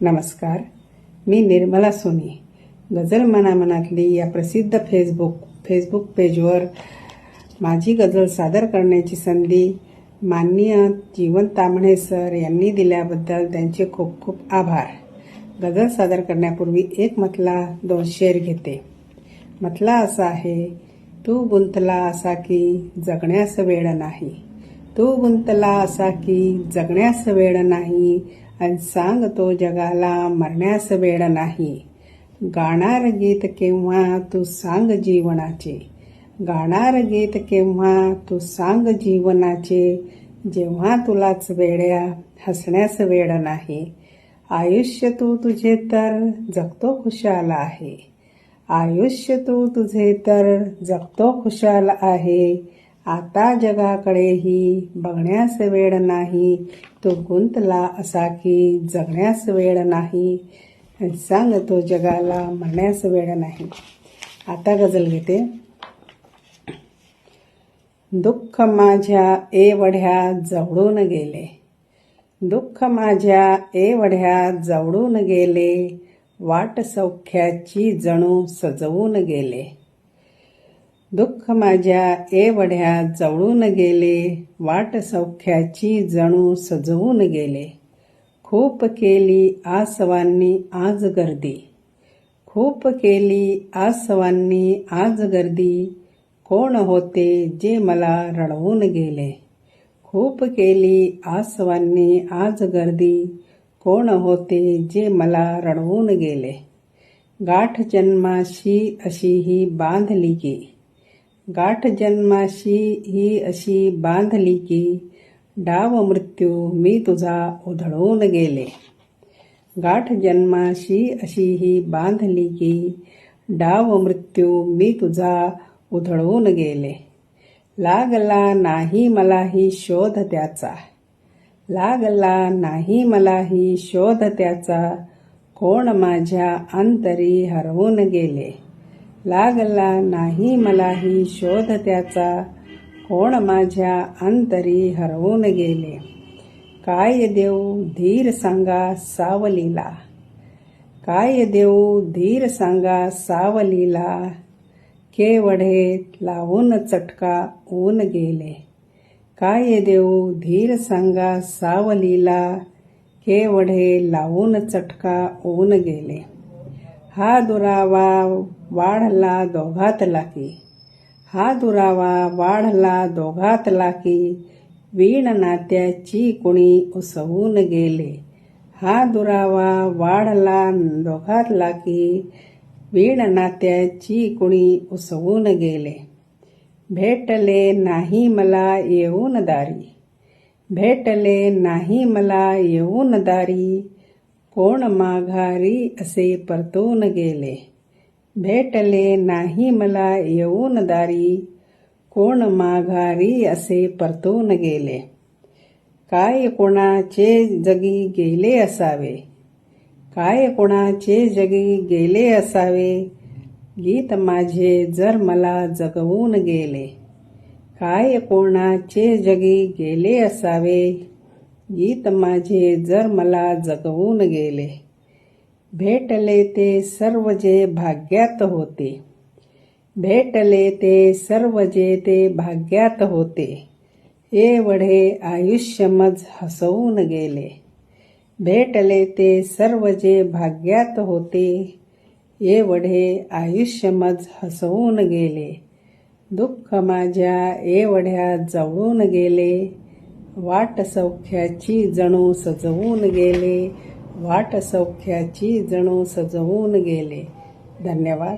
नमस्कार मी निर्मला सोनी. गझल मनामनातली या प्रसिद्ध फेसबुक फेसबुक पेजवर माझी गझल सादर करण्याची संधी माननीय जीवन तांबणे सर यांनी दिल्याबद्दल त्यांचे खूप खूप आभार. गझल सादर करण्यापूर्वी एक मतला दोन शेर घेते. मतला असा आहे तू गुंतला असा की जगण्यास वेळ नाही. तू गुंतला असा की जगण्यास वेळ नाही. आणि सांग तो जगाला मरण्यास वेळ नाही. गाणार गीत केव्हा तू सांग जीवनाचे? गाणार गीत केव्हा तू सांग जीवनाचे? जेव्हा तुलाच वेड्या हसण्यास वेळ नाही. आयुष्य तू तुझे तर जगतो खुशाल आहे. आयुष्य तू तुझे तर जगतो खुशाल आहे. आता जगाकडेही बघण्यास वेळ नाही. तो गुंतला असा की जगण्यास वेळ नाही. सांग सांगतो जगाला म्हणण्यास वेळ नाही. आता गजल घेते. दुःख माझ्या एवढ्या जवळून गेले. दुःख माझ्या एवढ्या जवळून गेले. वाट सौख्याची जणू सजवून गेले. दुःख माझ्या एवढ्या जवळून गेले वाट सौख्याची जणू सजवून गेले. खूप केली आसवांनी आज गर्दी. खूप केली आसवांनी आज गर्दी. कोण होते जे मला रडवून गेले? खूप केली आसवांनी आज गर्दी. कोण होते जे मला रडवून गेले? गाठ जन्माशी अशी ही बांधली की गाठ जन्माशी ही अशी बांधली की डाव मृत्यू मी तुझा उधळून गेले. गाठ जन्माशी अशी ही बांधली की डाव मृत्यू मी तुझा उधळून गेले. लागला नाही मलाही शोध त्याचा. लागला नाही मलाही शोध त्याचा. कोण माझ्या अंतरी हरवून गेले? लागला नाही मलाही शोध त्याचा. कोण माझ्या अंतरी हरवून गेले? काय देऊ धीर सांगा सावलीला? काय देऊ धीर सांगा सावलीला? केवढे लावून चटका ऊन गेले. काय देऊ धीर सांगा सावलीला? केवढे लावून चटका ऊन गेले. हा दुरावा वाढला दोघातला की. हा दुरावा वाढला दोघातला की वीण नात्याची कुणी उसवून गेले. हा दुरावा वाढला दोघातला की वीण नात्याची कुणी उसवून गेले. भेटले नाही मला येऊन दारी. भेटले नाही मला येऊन दारी. कोण माघारी असे परतून गेले? भेटले नाही मला येऊन दारी. कोण माघारी असे परतून गेले? काय कोणाचे जगी गेले असावे? काय कोणाचे जगी गेले असावे? गीत माझे जर मला जगवून गेले. काय कोणाचे जगी गेले असावे? गीत माझे जर मला जगवून गेले भेटले ते सर्व जे भाग्यात होते. भेटले ते सर्व जे ते भाग्यात होते. एवढे आयुष्यमज हसवून गेले. भेटले ते सर्व जे भाग्यात होते एवढे आयुष्यमज हसवून गेले. दुःख माझ्या एवढ्या जवळून गेले वाट सौख्याची जणू सजवून गेले. वाट सौख्याची जणू सजवून गेले. धन्यवाद.